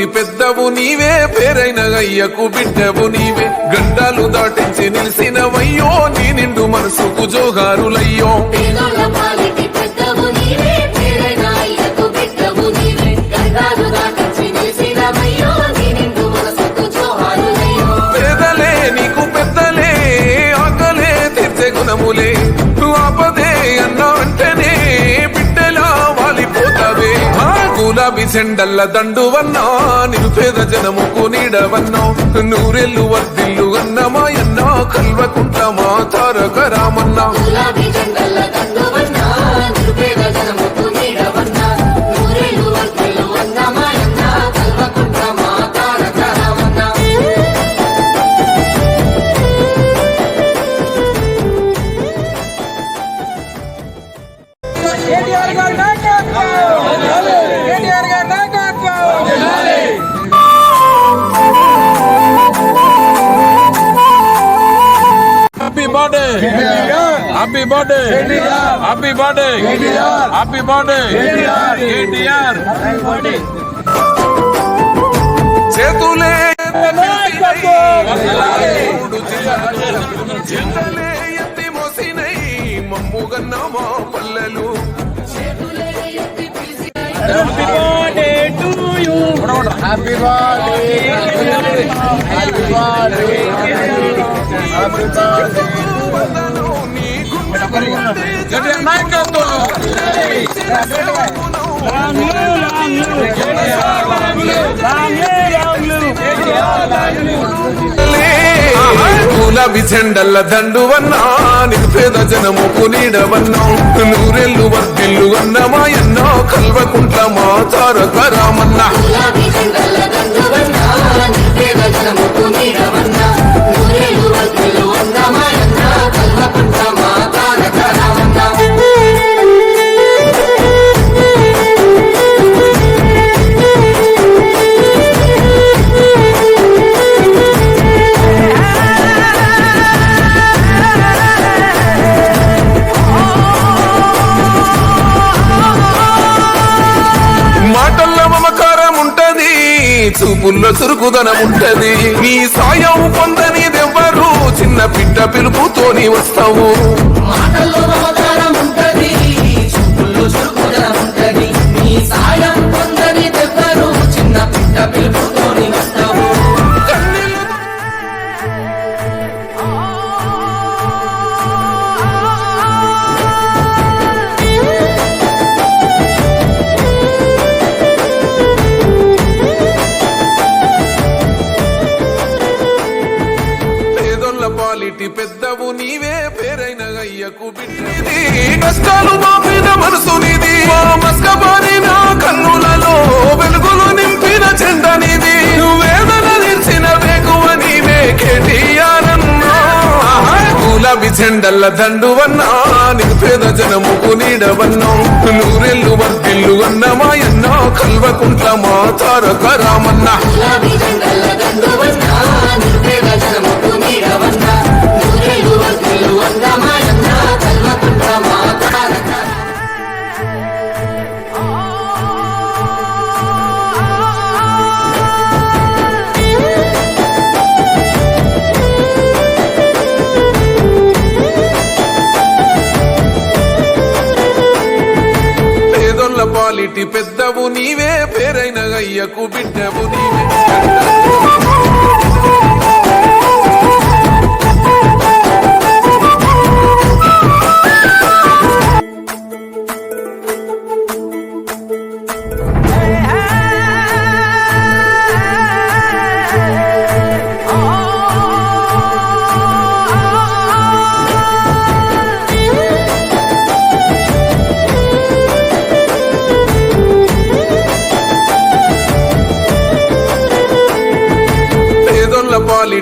పాలిటి పెద్దవు నీవే పేరైన అయ్యకు బిడ్డవు నీవే. గండాలు దాటించి నిలిసినవయ్యో నీ నిండు మనసుకు జోగారులయ్యో. పేదలే నీకు పెద్దలే ఆకలే తీర్చే గుణములే. గులాబీ చెండల్ల దండువన్నా నిరుపేద జనముకు నీడవన్నా నూరెల్లు వర్దిల్లు అన్నమా ఎన్నా కల్వకుంటమా Taraka Ramanna. Happy birthday happy birthday happy birthday happy birthday KTR చేతులే చేతులు ఎత్తి మోసినై మమ్ముగన్న మా పల్లెలు. Happy birthday to you happy birthday happy birthday happy birthday వందను నీ గుండె నాయకత్వం గులాబీ చెండల్ల దండువన్నా నిరుపేద జనముకు నీడవన్నా నూరెల్లు వర్తిల్లు అన్నమా ఎన్నో కల్వకుంట్ల మా తారక రామన్నా. గులాబీ జెండల దండువన్నా, నీకు పేద జనము పునీడవన్నా చూపుల్లో చురుకుదనముంటది నీ సాయం పొందనిదెవ్వరు? చిన్న పిట్ట పిలుపుతోని వస్తావు. పాలిటి పెద్దవు నీవే పేరైన అయ్యకు బిడ్డది కష్టాలు మాపిన మనసు నీది. మా మస్కబారిన కన్నులలో వెలుగులు నింపిన చెండ నీది. వేదన నిలిచిన వేగువ నీవే కేటీఆర్ గులాబి గులాబీ చెండల్ల దండువన్నా పేద జనముకు నీడవన్నా. నూరెల్లు వర్తిల్లు అన్నమా ఎన్నో కల్వకుంట్ల మా తారకరా పాలిటి పెద్దవు నీవే పేరైన అయ్యకు బిడ్డవు నీవే.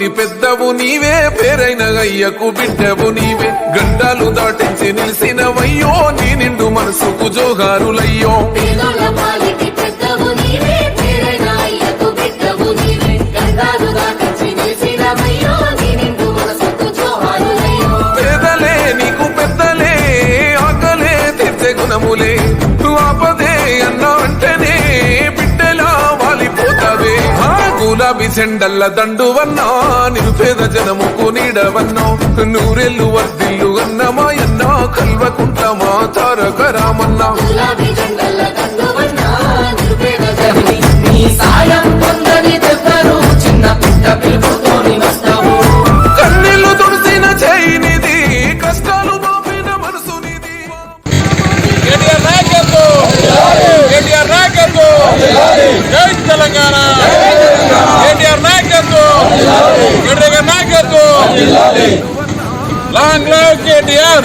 పాలిటి పెద్దవు నీవే పేరైన అయ్యకు బిడ్డవు నీవే. గండాలు దాటించి నిలిసినవయ్యో నీ నిండు మనసుకు జోగారులయ్యో పేదోళ్ళ పాలిటి పెద్దవు నీవే పేరైన అయ్యకు జెండల్ల దండువన్నా నిరుపేద జనముకు నీడవన్నో నూరెల్లు వర్దిల్లు అన్నమా ఎన్నా కల్వకుంట మా తారక రామన్నా. గులాబీ దండువన్నా నిరుపేద జనని నీ సాయం लांग लाइव के डियर